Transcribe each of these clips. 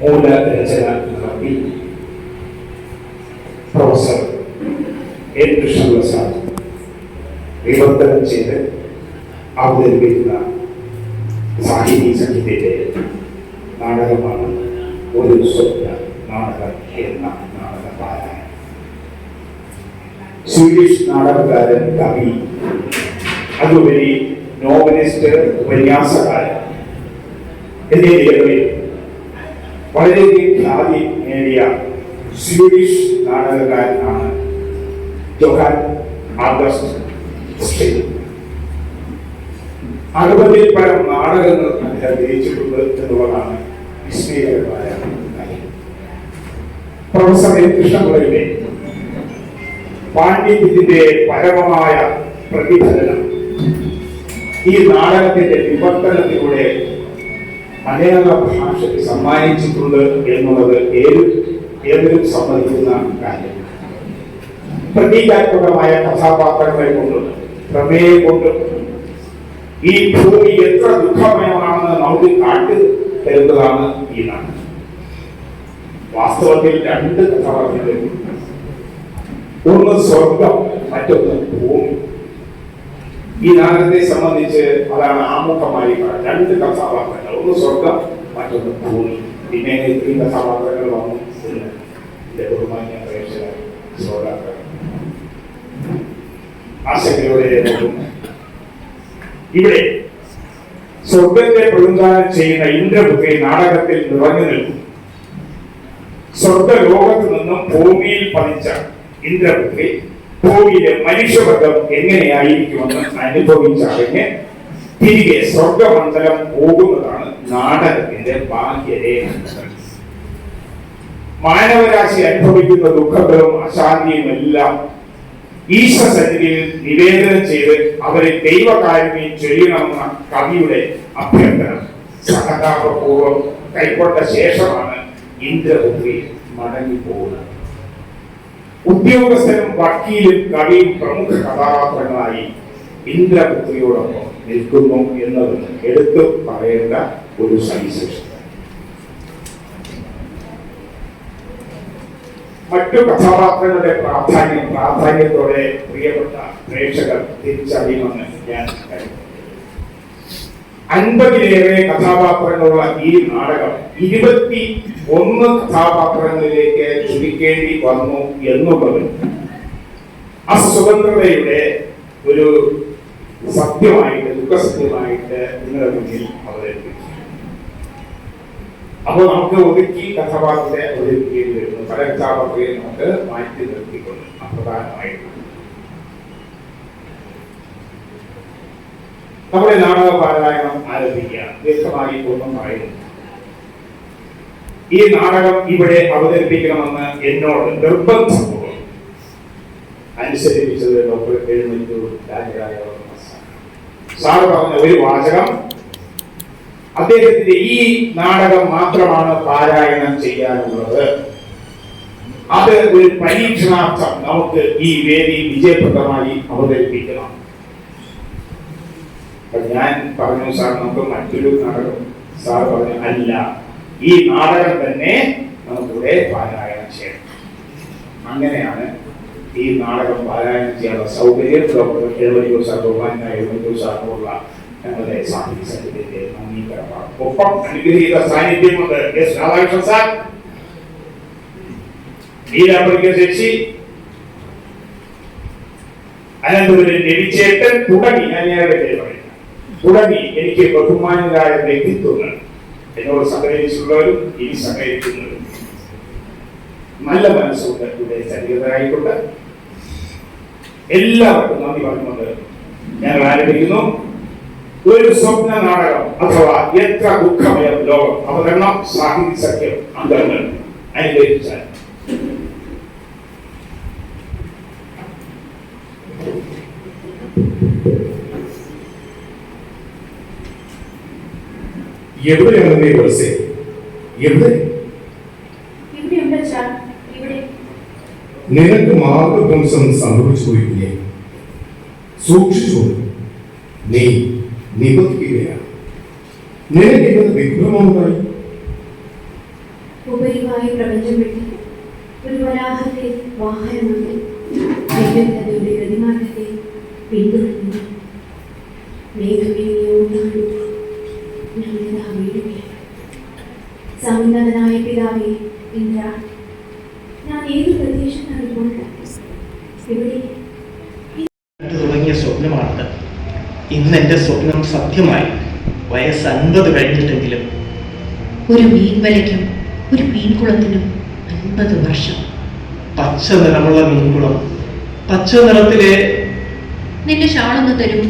മൂലരചന നടത്തി professor N Krishnaprasad വിവർത്തനം ചെയ്ത് അവതരിപ്പിക്കുന്ന സാഹിത്യ സംഗീതത്തിലെ നാടകമാണ് ഒരു സ്വപ്ന നാടകം എന്ന നാടക പാരായണം സ്വീഡിഷ് നാടകകാരൻ കവി അതുപരി നോവലിസ്റ്റ് ഉപന്യാസകാരൻ. എന്നീ നിലകളിൽ വളരെയധികം ഖ്യാതി നേടിയ സ്വീഡിഷ് നാടകകാരനാണ് ജോഹാൻ ആഗസ്റ്റ് അറുപതിൽ പരം നാടകങ്ങൾ അദ്ദേഹം രചിച്ചിട്ടുണ്ട് എന്നുള്ളതാണ് വിസ്മയകരമായ കാര്യം. പ്രൊഫസർ എൻ കൃഷ്ണപിള്ളയുടെ പാണ്ഡിത്യത്തിന്റെ പരമമായ പ്രതിഫലനം ഈ നാടകത്തിന്റെ വിവർത്തനത്തിലൂടെ മലയാള ഭാഷയ്ക്ക് സമ്മാനിച്ചിട്ടുണ്ട് എന്നുള്ളത് ഏത് ഏതൊരു സമ്മതിക്കുന്ന കാര്യം? പ്രതീകാത്മകമായ കഥാപാത്രങ്ങളെ കൊണ്ട് പ്രമേയെ കൊണ്ട് ഈ ഭൂമി എത്ര ദുഃഖമയമാണെന്ന് നമുക്ക് കാട്ടി തരുന്നതാണ് ഈ നാട്. വാസ്തവത്തിൽ രണ്ട് കഥാപാത്രങ്ങൾ ഒന്ന് സ്വർഗം മറ്റൊന്ന് ഭൂമി. ഈ നാടകത്തെ സംബന്ധിച്ച് അതാണ് ആമുഖമായി രണ്ട് കഥാപാത്രങ്ങൾ. ഒന്ന് സ്വർഗം മറ്റൊന്ന് ഭൂമി. പിന്നെ ഇത്രയും കഥാപാത്രങ്ങൾ വന്നു. എന്റെ ബഹുമാന്യ പ്രേക്ഷകർ ശ്രോതാക്കൾ. ആശങ്കയോടെ ഇവിടെ സ്വർഗത്തെ പ്രതിദാനം ചെയ്യുന്ന ഇന്ദ്രബുദ്ധി നാടകത്തിൽ നിറഞ്ഞു നിൽക്കും സ്വർഗലോകത്ത് നിന്നും ഭൂമിയിൽ പതിച്ച ഇന്ദ്രബുദ്ധി ഭൂമിയിലെ മനുഷ്യവർഗം എങ്ങനെയായിരിക്കുമെന്ന് അനുഭവിച്ചറിഞ്ഞ് തിരികെ സ്വർഗമണ്ഡലം പോകുന്നതാണ് നാടകത്തിന്റെ ബാഹ്യരേഖ. മാനവരാശി അനുഭവിക്കുന്ന ദുഃഖങ്ങളും അശാന്തിയും എല്ലാം ഈശ്വരസന്നിധിയിൽ നിവേദനം ചെയ്ത് അവരെ ദൈവകാരുണ്യം ചെയ്യണമെന്ന കവിയുടെ അഭ്യർത്ഥന സഹതാപപൂർവം കൈക്കൊണ്ട ശേഷമാണ് ഇന്ദ്രപുത്രി മടങ്ങിപ്പോകുന്നത്. ഉദ്യോഗസ്ഥരും വക്കീലും കവിയും പ്രമുഖ കഥാപാത്രങ്ങളായി ഇന്ദ്രപുത്രിയോടൊപ്പം നിൽക്കുന്നു എന്നത് എടുത്തു പറയേണ്ട ഒരു സവിശേഷത. മറ്റു കഥാപാത്രങ്ങളുടെ പ്രാധാന്യം പ്രാധാന്യത്തോടെ പ്രിയപ്പെട്ട പ്രേക്ഷകർ തിരിച്ചറിയുമെന്ന് ഞാൻ അൻപതിലേറെ കഥാപാത്രങ്ങളുള്ള ഈ നാടകം ഇരുപത്തി ഒന്ന് കഥാപാത്രങ്ങളിലേക്ക് ചുരുക്കേണ്ടി വന്നു എന്നുള്ളത് അസ്വതന്ത്രതയുടെ ഒരു സത്യമായിട്ട് ദുഃഖസത്യമായിട്ട് നിങ്ങളുടെ മുന്നിൽ അവതരിപ്പിച്ചു. അപ്പോൾ നമുക്ക് ഒതുക്കി കഥാപാത്രത്തെ അവതരിപ്പിക്കേണ്ടി വരുന്നു. പല കഥാപാത്രങ്ങളെ നമുക്ക് മാറ്റി നിർത്തിക്കൊണ്ട് അപ്രധാനമായിട്ട് നമ്മുടെ നാടക പാരായണം ആരംഭിക്കുക. ദീർഘമായി പറയുന്നു ഈ നാടകം ഇവിടെ അവതരിപ്പിക്കണമെന്ന് എന്നോട് നിർബന്ധം. അനുസരിപ്പിച്ചത് ഡോക്ടർ എഴുന്നൂറ്റൂർ രാജരാജ സാറ് പറഞ്ഞ ഒരു വാചകം അദ്ദേഹത്തിന്റെ ഈ നാടകം മാത്രമാണ് പാരായണം ചെയ്യാനുള്ളത്. അത് ഒരു പരീക്ഷണാർത്ഥം നമുക്ക് ഈ വേദി വിജയപ്രദമായി അവതരിപ്പിക്കണം. ഞാൻ പറഞ്ഞു സാർ നമുക്ക് മറ്റൊരു നാടകം സാർ പറഞ്ഞു അല്ല. ഈ നാടകം തന്നെ നമുക്കിവിടെ പാരായണം ചെയ്യണം. അങ്ങനെയാണ് ഈ നാടകം പാരായണം ചെയ്യാനുള്ള സൗകര്യം. ഡോക്ടർ എഴുപതിയോ സാർ ബഹുമാനായ എഴുപതിയോ സാറിനുള്ള ഞങ്ങളുടെ സാഹിത്യ സംഘത്തിന്റെ അംഗീകാരമാണ്. ഒപ്പം അനുഗ്രഹീത സാന്നിധ്യമുണ്ട്. S Radhakrishnan sir. നീലാംബരിക ചേച്ചി അനന്തപുരം രവിചേട്ടൻ തുടങ്ങി. ഞാൻ ഞങ്ങളുടെ പേര് പറയുന്നു. തുടങ്ങി. എനിക്ക് ബഹുമാനരായ വ്യക്തിത്വങ്ങൾ. എന്നോട് സഹകരിച്ചുള്ളവരും ഇനി സഹകരിക്കുന്നവരും. നല്ല മനസ്സുകൊണ്ട് ഇവിടെ ചരിതരായിക്കൊണ്ട് എല്ലാവർക്കും നന്ദി പറഞ്ഞുകൊണ്ട് ഞങ്ങൾ ആരംഭിക്കുന്നു. ഒരു സ്വപ്ന നാടകം അഥവാ എത്ര ദുഃഖമയം ലോകം അവതരണം സാഹിത്യ സഖ്യം അംഗങ്ങൾ അനുഗ്രഹിച്ചാൽ. എവിടെയാണ് നീ വത്സേ എവിടെ? നിനക്ക് മാർഗധ്വംസം സംഭവിച്ചു പോയില്ലേ സൂക്ഷിച്ചു? നീ നിബന്ധിക്കുകയാണ് നിനക്ക് ഇന്നത് വിഭ്രമമുണ്ടായി ഉപരിവായി പ്രപഞ്ചം വെട്ടി ഒരു വരാഹത്തെ ദൈവകഥയുടെ പ്രതിമാറ്റത്തെ പിന്തുടരുന്നു സമുന്നതനായ പിതാവേ ഇന്ദ്ര. ഞാൻ ഏത് പ്രദേശത്താണ് ഇപ്പോൾ ഇവിടെ. തുടങ്ങിയ സ്വപ്നമാണത്. ഇന്ന് എന്റെ സ്വപ്നം സത്യമായി വയസ്സ് അൻപത് കഴിഞ്ഞിട്ടെങ്കിലും. ഒരു മീൻവലയ്ക്കും ഒരു മീൻകുളത്തിനും അൻപത് വർഷം. പച്ച നിറമുള്ള മീൻകുളം. പച്ച നിറത്തിലെ നിന്റെ ഷാളൊന്ന് തരൂ.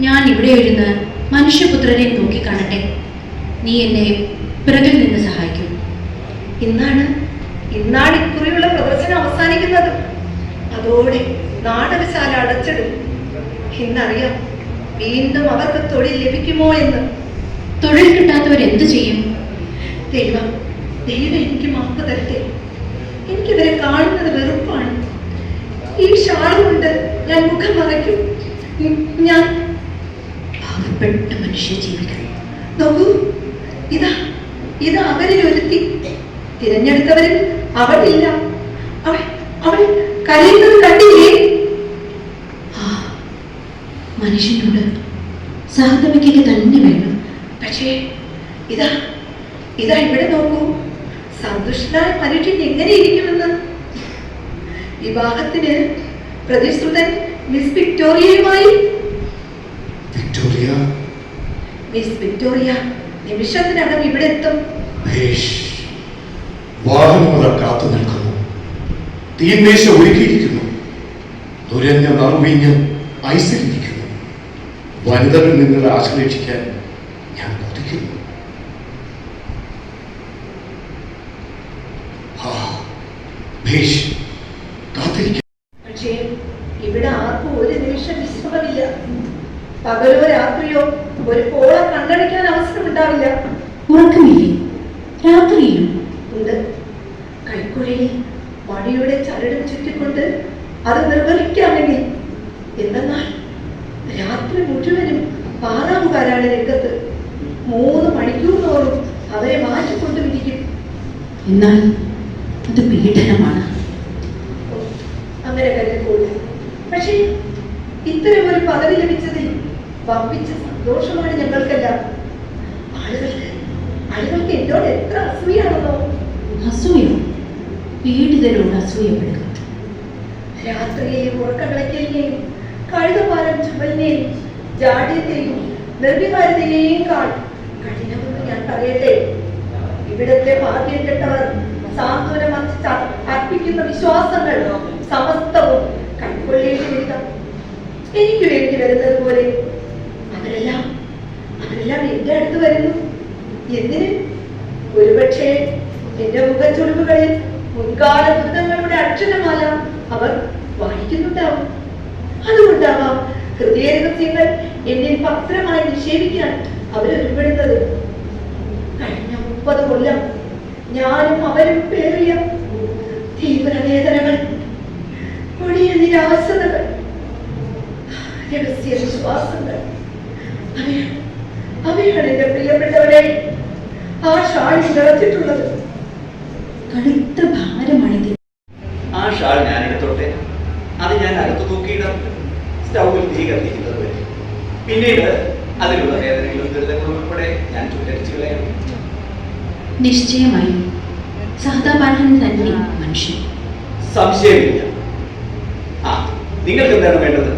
ഞാൻ ഇവിടെ ഇരുന്ന് മനുഷ്യപുത്രനെ നോക്കി കാണട്ടെ. നീ എന്നെ പിറകിൽ നിന്ന് സഹായിക്കും. ഇന്നാണ് ഇന്നാണ് ഇക്കുറിയുള്ള പ്രദർശനം അവസാനിക്കുന്നത്. അതോടെ നാടകശാല അടച്ചിടും. ഇന്നറിയാം വീണ്ടും അവർക്ക് തൊഴിൽ ലഭിക്കുമോ എന്ന്. തൊഴിൽ കിട്ടാത്തവർ എന്തു ചെയ്യും? ദൈവം ദൈവം എനിക്ക് മാപ്പ് തരട്ടെ. എനിക്കിവരെ കാണുന്നത് വെറുപ്പാണ്. ഈ ഷാൾ കൊണ്ട് ഞാൻ മുഖം മറയ്ക്കും. ഞാൻ പാവപ്പെട്ട മനുഷ്യ ജീവിക്കുന്നു നോക്കൂ ഇതാ ഇതാ അവരിൽ ഒരുത്തി. തിരഞ്ഞെടുത്തവരിൽ അവളില്ല അവൾ അവൾ കരയുന്നത് കണ്ടില്ലേ? മനുഷ്യനോട് സഹതപിക്കുക തന്നെ വേണം. പക്ഷേ ഇതാ ഇതാ ഇവിടെ നോക്കൂ. സന്തുഷ്ടനായ മനുഷ്യൻ എങ്ങനെ ഇരിക്കുമെന്ന്? വിവാഹത്തിന് പ്രതിശ്രുതൻ മിസ് വിക്ടോറിയയുമായി. വിക്ടോറിയ? Miss Victoria. നിമിഷത്തിനകം ഇവിടെ എത്തും. വാഹനമത കാത്തു നിൽക്കുന്നു. തീന്മേശ ഒരുക്കിയിരിക്കുന്നു. തുരഞ്ഞ നറുവീഞ്ഞ് ഐസിലിരിക്കുന്നു വനിതകൾ നിങ്ങളെ ആശ്ലേഷിക്കാൻ ഞാൻ കൊതിക്കുന്നു. പക്ഷേ ഇവിടെ ആർക്കും ഒരു നിമിഷം വിശ്രമമില്ല. പകലോ കണ്ണടിക്കാൻ അവസരമുണ്ടാവില്ല ഉറക്കമില്ലേ? രാത്രിയിലും. ഉണ്ട്. കൈക്കുഴയിൽ മടിയുടെ ചരട് ചുറ്റിക്കൊണ്ട് അത് നിർവഹിക്കാമെങ്കിൽ എന്തെന്നാൽ രാത്രി മുഴുവനും പാറാമുകാരാണ് രംഗത്ത്. മൂന്ന് മണിക്കൂർ തോറും അവരെ മാറ്റിക്കൊണ്ടുമിരിക്കും. എന്നാൽ ജാഡ്യത്തെയും നിർവികാരതയെയും കാൾ കഠിനമെന്ന് ഞാൻ പറയട്ടെ. ഇവിടത്തെ ഭാഗ്യം കെട്ടവർ സാന്ത്വനം അർപ്പിക്കുന്ന വിശ്വാസങ്ങൾ സമസ്തവും കൈക്കൊള്ളേണ്ടി വരിക. എനിക്ക് വേണ്ടി വരുന്നത് പോലെ അവരെല്ലാം അവരെല്ലാം എന്റെ അടുത്ത് വരുന്നു. എന്തിന്? ഒരുപക്ഷെ എന്റെ മുഖച്ചുളിവുകളിൽ മുൻകാല ദുരിതങ്ങളുടെ അക്ഷരമാല അവർ വായിക്കുന്നുണ്ടാവും. അതുകൊണ്ടാവാം ഹൃദയ എന്നിൽ പത്രമായി നിക്ഷേപിക്കാൻ അവരൊരുപ്പെടുന്നത് കഴിഞ്ഞ മുപ്പത് കൊല്ലം ഞാനും അവരും പേറിയ തീവ്രവേദനകൾ കൊടിയ നിരാസതകൾ രഹസ്യ വിശ്വാസങ്ങൾ. അവയാണ് എന്റെ പ്രിയപ്പെട്ടവരെ ആ ഷാളിൽ നിറച്ചിട്ടുള്ളത്. കടുത്ത ഭാരമാണിത്. ആ ഷാൾ ഞാൻ എടുത്തോട്ടെ അത് ഞാൻ അകത്ത് തൂക്കിയിടാം. സ്റ്റൗവിൽ തീ കത്തിക്കുന്നത് വരെ. പിന്നീട് അതിലുള്ള വേദനകളും ദുരിതങ്ങളും ഉൾപ്പെടെ ഞാൻ ചുറ്റരിച്ചു കളയാം നിശ്ചയമായും. സഹതാപാഠൻ തന്നെ മനുഷ്യൻ. സംശയമില്ല. ആ നിങ്ങൾക്ക് എന്താണ് വേണ്ടത്?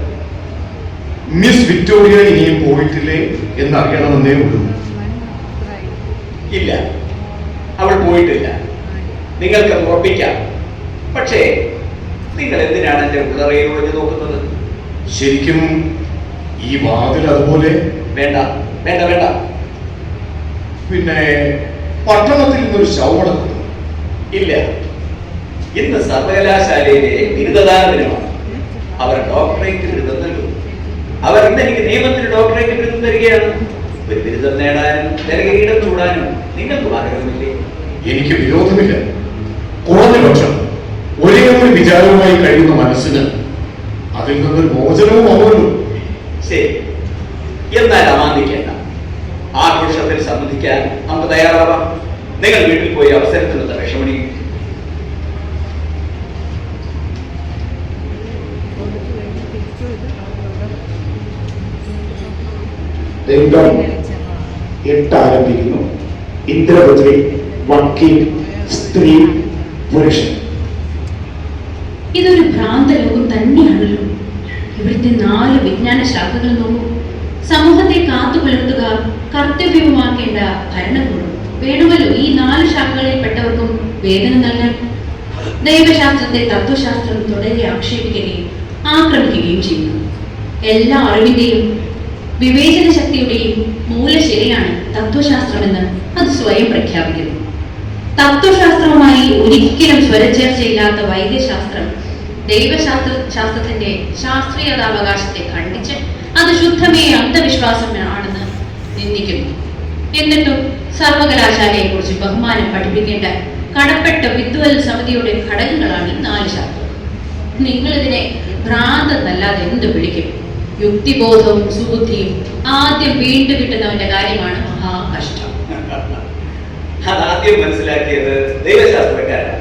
മിസ് വിക്ടോറിയ ഇനിയും പോയിട്ടില്ലേ എന്നറിയണമെന്നേ ഉള്ളൂ. ഇല്ല. അവൾ പോയിട്ടില്ല. നിങ്ങൾക്ക് ഉറപ്പിക്കാം. പക്ഷേ നിങ്ങൾ എന്തിനാണ് എന്റെ ഉള്ളറയിൽ ഒളിഞ്ഞു നോക്കുന്നത്? ശരിക്കും ഈ വാതിൽ അതുപോലെ വേണ്ട വേണ്ട വേണ്ട. പിന്നെ പട്ടണത്തിൽ നിന്നൊരു ശവമടക്കുന്നു ഇല്ല. ഇന്ന് സർവകലാശാലയിലെ ബിരുദദാന ദിനമാണ് അവർ ഡോക്ടറേറ്റ് ബിരുദം നൽകും അവർ ഇന്ന് എനിക്ക് നിയമത്തിൽ ഡോക്ടറേറ്റ് ബിരുദം തരികയാണ്. ഒരു ബിരുദം നേടാനും നിലകിരീടം ചൂടാനും നിങ്ങൾക്ക് ആഗ്രഹമില്ലേ എനിക്ക് വിരോധമില്ല. കുറഞ്ഞ പക്ഷം ഒരേ ഒരു വിചാരവുമായി കഴിയുന്ന മനസ്സിന് അതിൽ നിന്നൊരു മോചനവും ആവുമല്ലോ. ശരി. എന്നാൽ അമാന്തിക്കേണ്ട. ആഘോഷത്തിൽ സംബന്ധിക്കാൻ നമുക്ക് തയ്യാറാവാം. നിങ്ങൾ വീട്ടിൽ പോയി അവസരത്തിനുള്ള വിഷമണി. രംഗം എട്ട് ആരംഭിക്കുന്നു ഇന്ദ്രപുത്രി വക്കീൽ സ്ത്രീ പുരുഷൻ. ഇതൊരു ഭ്രാന്ത ലോകം തന്നെയാണല്ലോ. ഇവിടുത്തെ നാല് വിജ്ഞാന ശാഖകൾ നോക്കൂ. സമൂഹത്തെ കാത്തു പുലർത്തുക കർത്തവ്യവുമാക്കേണ്ട ഭരണകൂടം. വേണമല്ലോ ഈ നാല് ശാഖകളിൽപ്പെട്ടവർക്കും വേദന നൽകാൻ. ദൈവശാസ്ത്രത്തെ തത്വശാസ്ത്രം തുടരെ ആക്ഷേപിക്കുകയും ആക്രമിക്കുകയും ചെയ്യുന്നു. എല്ലാ അറിവിന്റെയും വിവേചന ശക്തിയുടെയും മൂലശിലയാണ് തത്വശാസ്ത്രമെന്ന് അത് സ്വയം പ്രഖ്യാപിക്കുന്നു. തത്വശാസ്ത്രവുമായി ഒരിക്കലും സ്വരചേർച്ചയില്ലാത്ത വൈദ്യശാസ്ത്രം ദൈവശാസ്ത്ര ശാസ്ത്രത്തിന്റെ ശാസ്ത്രീയതാവകാശത്തെ ഖണ്ഡിച്ച് അത് ശുദ്ധമേ അന്ധവിശ്വാസമാണെന്ന് നിന്ദിക്കുന്നു. എന്നിട്ടും സർവകലാശാലയെ കുറിച്ച് ബഹുമാനം പഠിപ്പിക്കേണ്ട കടപ്പെട്ട വിദ്വൽ സമിതിയുടെ ഘടകങ്ങളാണ് ഈ നാല് ശാസ്ത്രം. നിങ്ങൾ ഇതിനെ ഭ്രാന്തെന്നല്ലാതെ എന്ത് വിളിക്കും? യുക്തിബോധവും സുബുദ്ധിയും ആദ്യം വീണ്ടും കിട്ടുന്നവന്റെ കാര്യമാണ് മഹാകഷ്ടം. അതാദ്യം മനസ്സിലാക്കിയത് ദൈവശാസ്ത്രക്കാരാണ്.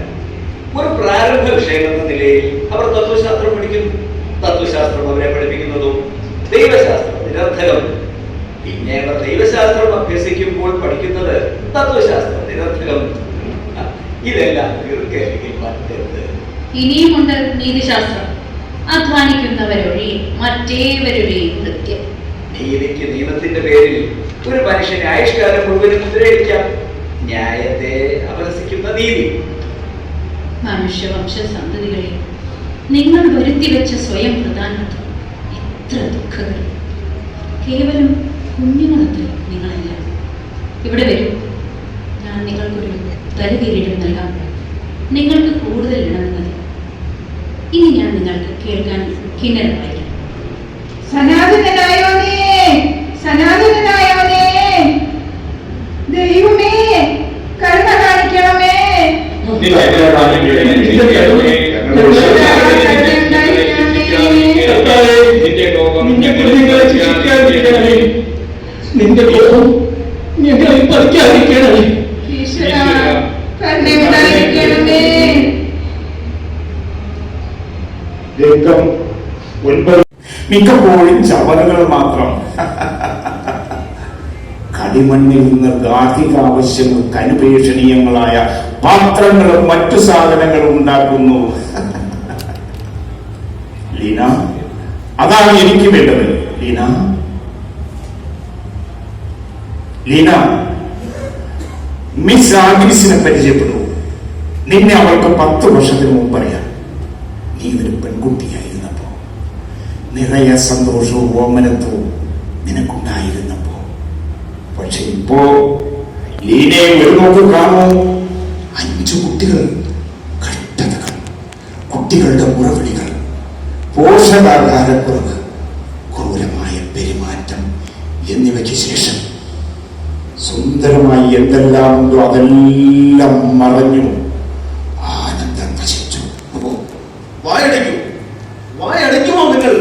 ഒരു പ്രാരംഭ വിഷയം എന്ന അവർ തത്വശാസ്ത്രം പഠിക്കും തത്വശാസ്ത്രം അവരെ പഠിപ്പിക്കുന്നതും ദൈവശാസ്ത്രം നിരർത്ഥകം. പിന്നെ അവർ ദൈവശാസ്ത്രം അഭ്യസിക്കുമ്പോൾ പഠിക്കുന്നത് തത്വശാസ്ത്രം നിരർത്ഥകം. ഇതെല്ലാം തീർക്കല്ലെങ്കിൽ പറ്റരുത് ഇനിയുമുണ്ട് നീതിശാസ്ത്രം. അധ്വാനിക്കുന്നവരൊഴി മറ്റേവരുടെയും കൃത്യം. നീതിക്ക് നിയമത്തിന്റെ പേരിൽ ഒരു മനുഷ്യന് ആയുഷ്കാലം മുഴുവനും മുദ്രയിടിക്കാം. ന്യായത്തെ അപഹസിക്കുന്ന നീതി. മനുഷ്യവംശ സന്തതികളെ നിങ്ങൾ വരുത്തിവെച്ച സ്വയം പ്രധാനത്വം എത്ര ദുഃഖകരം. കേവലം കുഞ്ഞുങ്ങളത്ര നിങ്ങളെല്ലാം. ഇവിടെ വരും. ഞാൻ നിങ്ങൾക്കൊരു തലകിരീടം നൽകാം നിങ്ങൾക്ക് കൂടുതൽ ഇണങ്ങുന്നത് ഇനി ഞാൻ നിങ്ങൾക്ക് കേൾക്കാൻ കിന്നരം വായിക്കാം സനാതനായോനേ സനാതനായോനേ ദൈവമേ കരുണ കാണിക്കണമേ. നിന്റെ കോപം ഞങ്ങളെ ഒൻപത് മിക്കപ്പോഴും ചവറുകൾ മാത്രം. കടിമണ്ണിൽ നിന്ന് ഗാർഹിക ആവശ്യങ്ങൾ അനുപേക്ഷണീയങ്ങളായ പാത്രങ്ങളും മറ്റു സാധനങ്ങളും ഉണ്ടാക്കുന്നു. ലീന അതാണ് എനിക്ക് വേണ്ടത്. ലീന. ലീന മിസ് ആഗ്രിസിനെ പരിചയപ്പെടുന്നു നിന്നെ അവൾക്ക് പത്ത് വർഷത്തിന് മുമ്പ് അറിയാം. നീ ഒരു പെൺകുട്ടിയായിരുന്നപ്പോ. നിറയെ സന്തോഷവും ഓമനത്വവും നിനക്കുണ്ടായിരുന്നപ്പോ. പക്ഷെ ഇപ്പോ ലീനയെ ഒരു നോക്ക് കാണൂ. അഞ്ചു കുട്ടികൾ കഷ്ടതകൾ കുട്ടികളുടെ മുറവിളികൾ പോഷകാഹാരക്കുറവ് ക്രൂരമായ പെരുമാറ്റം എന്നിവയ്ക്ക് ശേഷം സുന്ദരമായി എന്തെല്ലാം ഉണ്ടോ അതെല്ലാം മറഞ്ഞു. ആനന്ദം നശിച്ചു. വായടയ്ക്കൂ. വായടയ്ക്കുമോ നിങ്ങൾ?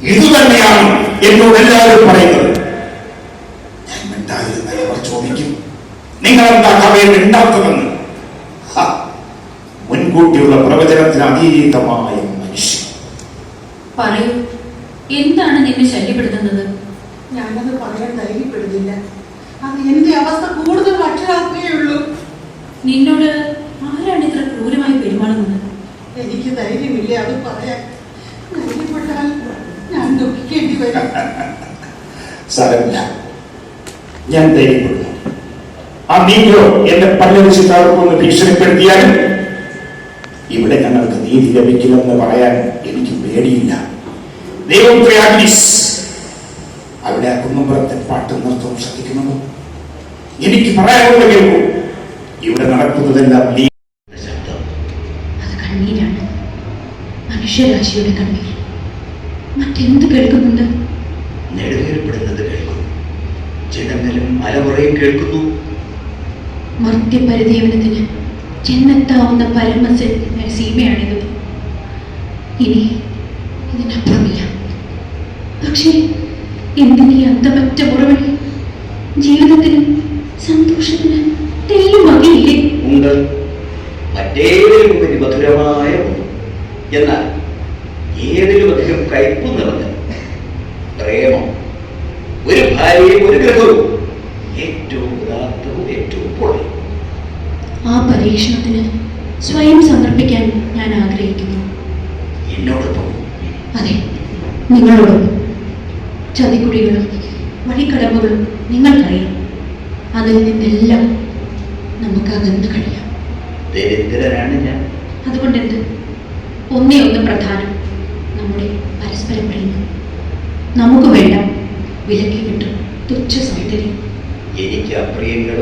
ഇത് തന്നെയാണ് എന്നോട് എല്ലാവരും പറയുന്നത്. ഞാൻ മിണ്ടായിരുന്ന അവർ ചോദിക്കും. നിങ്ങൾ എന്താ കവയെ മുൻകൂട്ടിയുള്ള പ്രവചനത്തിന് അതീതമായ മനുഷ്യൻ പറയൂ എന്താണ് നിന്നെ ശല്യപ്പെടുത്തുന്നത്? ഞാനത് പറയാൻ ധൈര്യപ്പെടുന്നില്ല. അത് എന്റെ അവസ്ഥ കൂടുതൽ വഷളാക്കുകയുള്ളൂ നിന്നോട് ആരാണ് ഇത്ര ക്രൂരമായി പെരുമാറുന്നത്? എനിക്ക് ധൈര്യമില്ല അത് പറയാൻ. ധൈര്യപ്പെട്ടാൽ ഞാൻ ദുഃഖിക്കേണ്ടി വരും. സാരമില്ല. ഞാൻ ധൈര്യപ്പെടുന്നു. ആ നീയോ എന്റെ പല തകർക്കുമെന്ന് ഭീഷണിപ്പെടുത്തിയാലും ഇവിടെ ഞങ്ങൾക്ക് നീതി ലഭിക്കില്ലെന്ന് പറയാൻ എനിക്ക് പേടിയില്ല. അവിടെ കുന്നുംപുറത്തെ പാട്ട് നൃത്തം ശ്രദ്ധിക്കുന്നുണ്ടോ എനിക്ക് പറയാനുള്ള കേൾക്കൂ ഇവിടെ നടക്കുന്നതെല്ലാം നീ ശബ്ദം. അത് കണ്ണീരാണ്. മനുഷ്യരാശിയുടെ കണ്ണീർ മറ്റെന്ത് കേൾക്കുന്നുണ്ട്? നെടുവേർപ്പെടുന്നത് കേൾക്കുന്നു. ജനങ്ങളും മലമുറയും കേൾക്കുന്നു. മർത്യപരിദേവനത്തിന് ചെന്നെത്താവുന്ന പരമ സീമയാണിത്. ഇനി ഇതിനപ്പുറമില്ല. പക്ഷേ എന്തിനീ അന്തമറ്റ മുറവിളി? ജീവിതത്തിന് സന്തോഷത്തിന് തെല്ലുമകയില്ലേ ഉണ്ട്. മറ്റേതിലും ഉപരി മധുരമായ എന്നാൽ ഏതിലും അധികം കയ്പ് നിറഞ്ഞ പ്രേമം. ഒരു ഭാര്യയും ഒരു ഗ്രഹവും ഏറ്റവും ഉദാത്തവും ഏറ്റവും പൊള്ളി ആ പരീക്ഷണത്തിന് സ്വയം സമർപ്പിക്കാൻ ഞാൻ ആഗ്രഹിക്കുന്നു. എന്നോടൊപ്പം. അതെ നിങ്ങളോടും. ചതിക്കുടികളും വഴിക്കടമ്പുകളും നിങ്ങൾക്കറിയാം. അതിൽ നിന്നെല്ലാം നമുക്ക് അകന്ന് കഴിയാം ഞാൻ. അതുകൊണ്ട് എന്ത് ഒന്നേ ഒന്ന് പ്രധാനം നമ്മുടെ പരസ്പരം പ്രേമം നമുക്ക് വേണ്ട വിലക്കി കിട്ടും. തുച്ഛ സൗന്ദര്യം. എനിക്ക് അപ്രിയങ്ങൾ